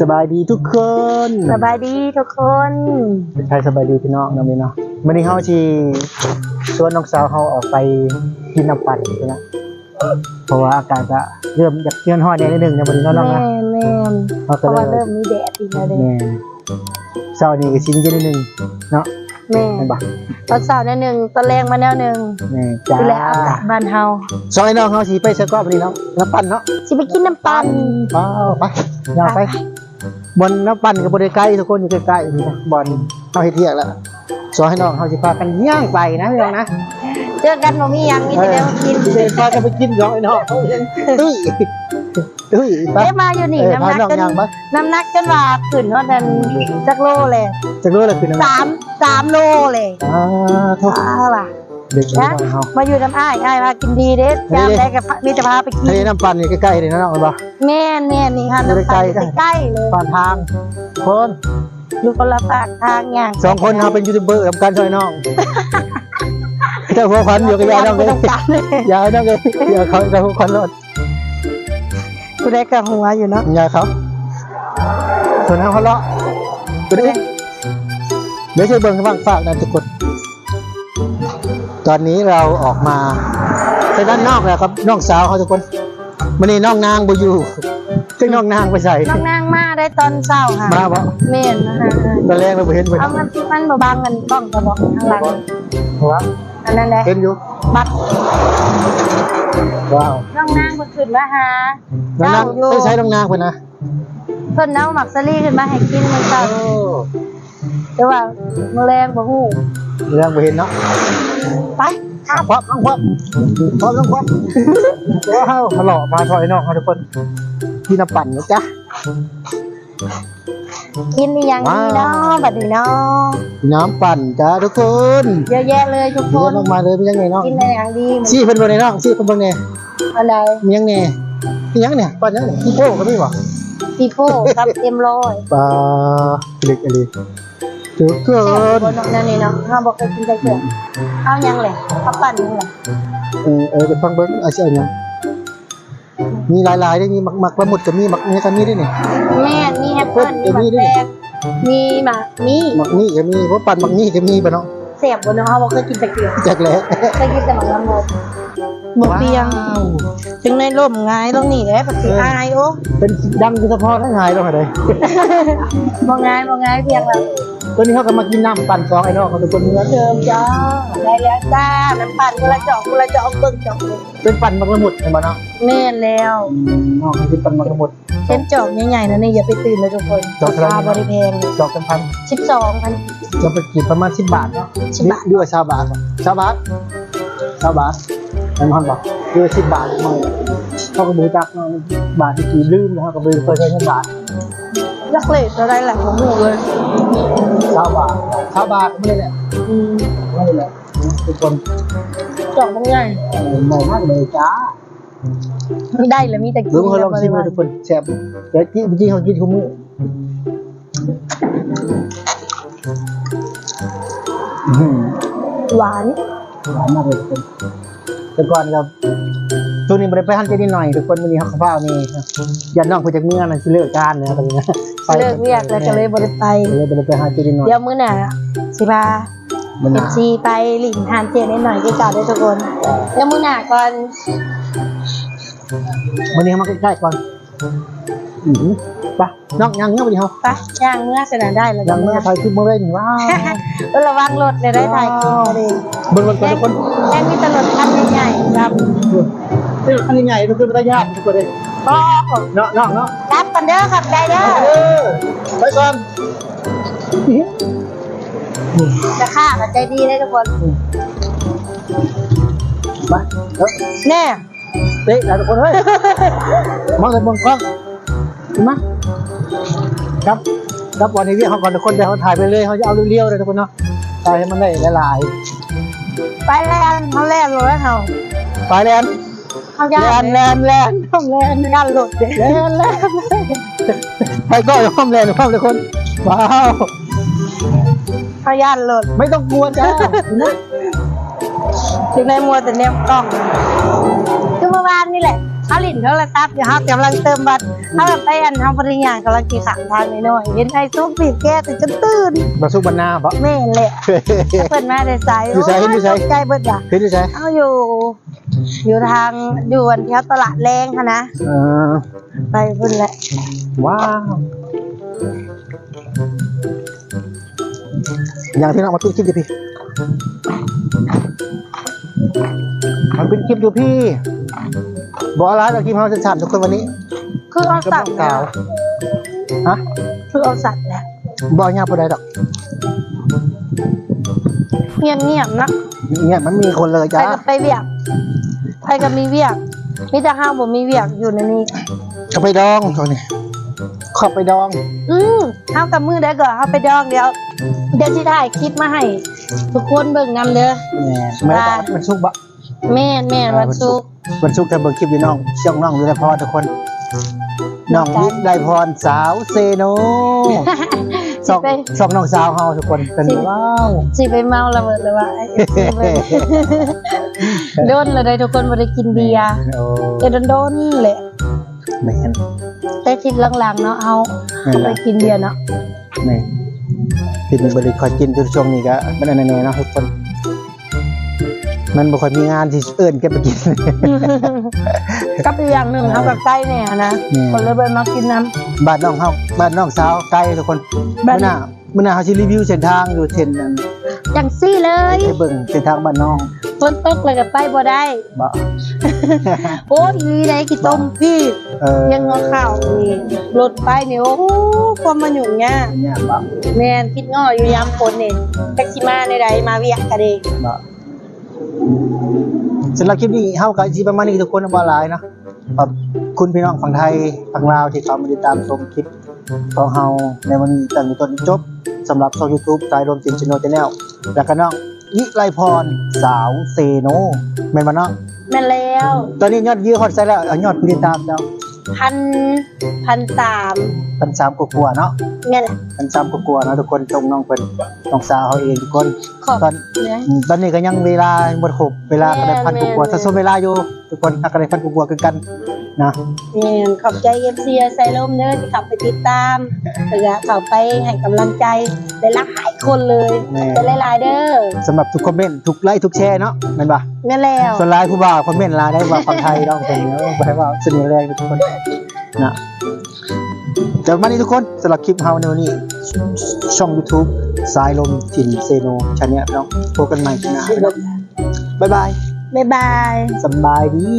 สบายดีทุกคนสบายดีทุกคนใช่สบายดีพี่น้องน้องนี่เนาะวันนี้เฮาที่ชวนน้องสาวเฮาออกไปกินน้ำปั่นใช่ไหมเพราะว่าอากาศจะเริ่มอยากเที่ยนห้อยแดงนิดนึงนะวันนี้เนาะน้องแม่นะนแม่นเขาเพก็ราะเลว่ายเริ่มมีแดดอีกแล้วเด้แม่เช้านี้ก็ชิ้นกันนิดนึงเนาะ แม่แม่นบ่ตอนเช้าแนวหนึ่งตอนแรงมาแนวหนึ่งแม่จ้าคือแหละอากาศบ้านเฮาซอยน้องเฮาสิไปเสกอบวันนี้เนาะน้ำปั่นเนาะสิไปกินน้ำปั่นไปไปย่างไปบนน้ำปั่นกับบริใกล้ทุกคนอยู่ใกล้ๆนี่นะบอลเขาให้เที่ยงแล้ว สอนให้น้องเขาสิพากันย่างไปนะพี่น้องนะเจอกันบ่มีหยังมีแต่แนวกินเออพากันไปกินร้อยน้องตุ้ยตุ้ยไปได้มาอยู่นี่เออน้ำพาหนักน้องจนย่างไปน้ำหนักจนว่าขึ้นว่าดันจักโลเลยจะรู้อะไรคือน้ำสามสามโลเลยอ่าทุกอ้าวล่ะเด็กน้องเขา มาอยู่น้ำอ้ายอ้ายว่ากินดีเด้ยามได้กับมีแต่พาไปกินทะเลน้ำปั่นนี่ใกล้ๆเลยนะน้องเอาบ่แม่นแม่นนี่ค่ะน้ำปั่นอยู่ใกล้ๆเลยผ่านทางคน อยู่คนละปากทางอย่างสองคนเขาเป็นยูทูบเบอร์ทำการช่วยน้องแต่หัวควันอยู่กับยายน้องเลยต้องการเลยยายน้องเลยยายเขาจะหัวควันรถกูได้กับหัวอยู่เนาะยายเขาส่วนน้ำเขาเลาะไปดิเดี๋ยวช่วยเบิ่งบ้างฝากนะทุกคนตอนนี้เราออกมาไปด้านนอกแล้วครับน้องสาวเขาทุกคนมันนี่น้องนางบ่อยู่ ซึ่งน้องนางไปใส่น้องนางมาได้ตอนเช้าค่ะมาบ่เม่นนะคะตอนแรกเราบ่เห็นเพิ่นเอามันมันบ่บางกันกล้องกระบอกข้างหลังเพราะว่าอันนั้นแหละเห็นอยู่บัตรว้าวน้องนางเพิ่นขึ้นมาหาน้องางเจ้านอยู่ต้องใช้น้องนางเพิ่นนะเพิ่นเอาหมักสลีขึ้นมาให้กินมื้อเช้าแต่ว่ามื้อแรงบ่ฮู้เรื่องบ่เห็นเนาะไปอะพร้อมน้องพร้อมพร้อมน้องพร้อมว้าวทะเลาะมาซอยน้องเขาทุกคน ที่น้ำปั่นนะจ๊ะ กินอีหยังดีเนาะบัดนี้เนาะน้ำปั่นจ้าทุกคนเยอะแยะเลยทุกคเยอะน มากมายเลยเป็นยังไงน้องกินอะไรอย่างดีเหมือนซี่เพิ่นเบิ่งในน้องซี่เพิ่นเบิ่งแน่อันใดมียังแน่มียังเนี่ยปั่นยังเนี่ยพี่โป้ก็มีบ่ปีโป้กับเอ็มร้อยปลาเล็กอะไรทุกคแซ่บนบนนนั่นนี่เนาะเฮาบ่เคยกินจักเทื่อเอาหยังแหละข้าวปั่นนี่แหละเออเออเดี๋ยวฟังเบิ่งอาชีพยัง มีหลายๆได้มีหมักหมักปลาหมุดกับมีหมักเนี่ยกับมีด้วยนี่แม่มีแอปเปิ้ลมีหมากแตงมีหมากมีหมักนี่ก็มีเพราะปั่นหมักนี่ก็มีปะเนาะเสียบบนเนาะเฮาบ่เคยกินจักเทื่อแจ็คแหละเคยกินแต่หมากลำมดบ่เปียงว้าวถึงในร่มงายตรงนี้แหละปกติอายโอ้เป็นดังคือเฉพาะทั้งหายแล้วเหรอบ่งายบ่งายเพียงแล้ว ตัวนี้เขาก็มากินน้ำปั่นซองไอ้น้องเขาทุกคนเนื้อเดิมจ้าได้แล้วจ้าน้ำปั่นคนละจอกคนละจอกเบิ่งจอกเป็นปั่นมักละมุดเห็นปะเนาะแม่นแล้วน้องเขากินปั่นมักละมุดเช่นจอกใหญ่ๆนะนี่อย่าไปตื่นเลยทุกคนจอกเท่าไหร่ราคาบ่ได้แพงเลยจอกเป็นพัน12,000จะไปกินประมาณสิบบาทเนาะ10บาทด้วยชาวบาทชาวบาทชาวบาทเป็นพันบาทด้วยสิบบาทมาเขาก็บูจักบาทที่กี่ลืมนะครับก็บูเคยใช้เงินบาท ยักเลขอะไรแหละของหนูเลยชาวบาทชาวบาทไม่ได้แหละอืมไม่ได้แหละทุกคนจอกมันใหญ่เออไม่มากเลยจ้าไม่ได้เลยมีแต่กินลุงเขาลองชิมดูทุกคนแซ่บแต่จริงจริงเขากินคุ้มมืออื้อหือหวานหวานมากเลยทุกคนแต่ก่อนครับ ช่วงนี้ไม่ได้ไปหันใจนิดหน่อยทุกคนวันนี้เขาข้าวนี่ครับยันน้องคุยจากเมื่อนั้นที่เลิกการนะครับตอนนี้นะไปเลิกเรียกแล้วก็เลยบ่ได้ไปเลยไม่ได้ไปหันใจนิดหน่อยเดี๋ยวมื้อหน้าสิพามันหเอ็นาซีไปหลินทานเจนิดหน่อยที่เก่าด้วยทุกคนเดี๋ยวมื้อหน้าก่อนวันนี้เขามาใกล้ๆก่อนอือหือไปน้องยังเงี้ยวันนี้เขาไปย่างเมื่อสนานได้แล้วยังเมื่อถ่ายคลิปมาเลยนี่ว้าวเออระวังรถเลยได้ถ่ายคลิปมาเลยเบิ่งรถก่อนทุกคนแค่มีแตรถคันใหญ่ๆครับ นี่อันนี้ใหญ่ทุกคนไม่ได้ยากทุกคนเลยก็เนาะเนาะเนาะรับกันเด้อขับใจเด้อเออไปก่อนจะฆ่ากันใจดีได้ทุกคนมาเอ้ยแน่เตะแล้วทุกคนเฮ้ยมองแต่บนกล้องเห็นไหมครับครับวันนี้เรียกเขาก่อนทุกคนเดี๋ยวเขาถ่ายไปเลยเขาจะเอาเรียวๆเลยทุกคนเนาะถ่ายให้มันได้หลายไปแลนเขาแลนรถเขาไปแลน เขาแลย่านแลนแลนต้องแลนย่านรถเด้แลนแลนไปก็อย่าความแลนอย่าความทุกคนว้าวเขาย่านรถไม่ต้องกลัวจ้านไหมถึงในมัวแต่แนมกล้องคือเมื่อวานนี่แหละเขาหลิ้นโทรศัพท์อยู่เฮากำลังเติมบัตรเฮาแบบไปอันเฮาปริญญากำลังขี่ขางทางน้อยเห็นไอ้ซุกบีบแก้แต่จนตื่นมาสุกบรรณาบ่แม่นแหละเพิ่นมาได้สายอยู่ไสอยู่ไสโตกใจเบิดอะเห็นดูใช่เอาอยู่ อยู่ทางอยู่อันแถวตลาดแรงค่ะนะ เออไปพุ่นแหละว้าวอย่างที่น้องมาปิดคลิปดิพี่มันเป็นคลิปอยู่พี่บอกอะไรเราคลิปเราจะฉ่ำทุกคนวันนี้คือเอากับสัน้ตองว์สาวฮะคือเอาสัตว์แหละบอกยากปะไดดอกเงียบเงียบๆนะเนี่ยมันมีคนเลยไปจ้า กับไปเวียก ไปกับมีเวียก มีแต่ห้าวบ่มีเวียกอยู่ในนี้ เขาไปดองเขาเนี่ยเขอบไปดองอืมห้าวกับมือได้ก่อนห้าวไปดองเดี๋ยว เดี๋ยวที่ถ่ายคลิปมาให้ ทุกคนเบิ่งนำเด้อ แหม่แม่บอกมันสุกบะแม่นแม่นวันศุกร์ มันสุกแต่เบิร์คลิปอยู่น้องช่องน้องดูแลพรทุกคนน้องวิทย์ไดพรสาวเซโนสองสองน้องสาวเฮาทุกคนเป็นว้าว สิไปเมาระเบิดเลยว่าไอ้สิไป โดนเลยได้ทุกคนบ่ได้กินเบียร์โอ้แต่โดนๆแหละแม่นแต่ทิศหลังๆเนาะเอาแม่นไปละกินเบียร์เนาะแม่นที่มีบริคอยกินทุกช่วงนี้ก็มันอันนั้นๆเนาะทุกคนมันบ่ค่อยมีงานที่เอิ้นแกไปกิน กับอีกอย่างหนึ่งเขากับไก่เนี่ยนะอืม คนเลยไปมากินน้บ้านน้องเฮาบ้านน้องสาวไกลทุกคนบ้ามื้อนหน้า มื้อหน้าเฮาสิรีวิวเส้นทางอยู่เส้นนั้นำอย่างซี่เลยให้เบิ่งเส้นทางบ้านน้องฝนตกเลยกับไปบ่ได้บ่โอ้ยอีหลีไหนกี่ต้มพี่เออยังงอข้าวนี่รถไปเนี่ยโอ้โหความมาหยุ่งยากเนี่ยบ่แม่นคิดง้ออยู่ยามฝนเนี่ยแท็กซี่มาในใดมาเวียกกันเองบ่สำหรับคลิปนี้เฮาก็สิประมาณนี้ทุกคนบ่หลายเนาะขอบคุณพี่น้องฝั่งไทยฝั่งลาวที่เข้ามาติดตามชมคลิปของเฮาในวันนี้ตั้งแต่ต้นจนจบ สำหรับช่อง YouTube สายรวมจินชโนแนลแล้วก็น้องวิไลพรสาวเซโนแม่นบ่เนาะแม่นแล้วตอนนี้ยอดวิวฮอตไซแล้วเอายอดผู้ติดตามแล้วพันพันสาม พันสามกว่าๆเนาะแม่นแหละ พันสามกว่าๆเนาะทุกคนชมน้องเพิ่นน้องสาวเขาเองทุกคนขอบ ตอนเนี่ยอืมตอนนี้ก็ยังเวลาหมดครบเวลาก็ได้พันกว่าๆแม่นถ้าสมเวลาอยู่ทุกคนถ้าก็ได้พันกว่าๆคือกันนะแม่นขอบใจเอฟซีไซลมเด้อที่ขับไปติดตามแล้วก็เข้าไปให้กำลังใจได้หลายคนเลยแม่เป็นหลายๆเด้อสำหรับทุกคอมเมนต์ทุกไลค์ทุกแชร์เนาะแม่นบ่แม่นแล้ว ส่วนไลน์ผู้บ่าวคอมเมนต์ลาได้ว่าฝั่งไทยเนาะเป็นเนาะบ่ได้ว่าเสน่ห์แรงทุกคนนะ จากมานี้ทุกคนสำหรับคลิปเฮาในวันนี้ช่อง YouTube สายลมถิ่นเซโนชาแนลเนาะพบกันใหม่นะบ๊ายบาย บ๊ายบายสำบายดี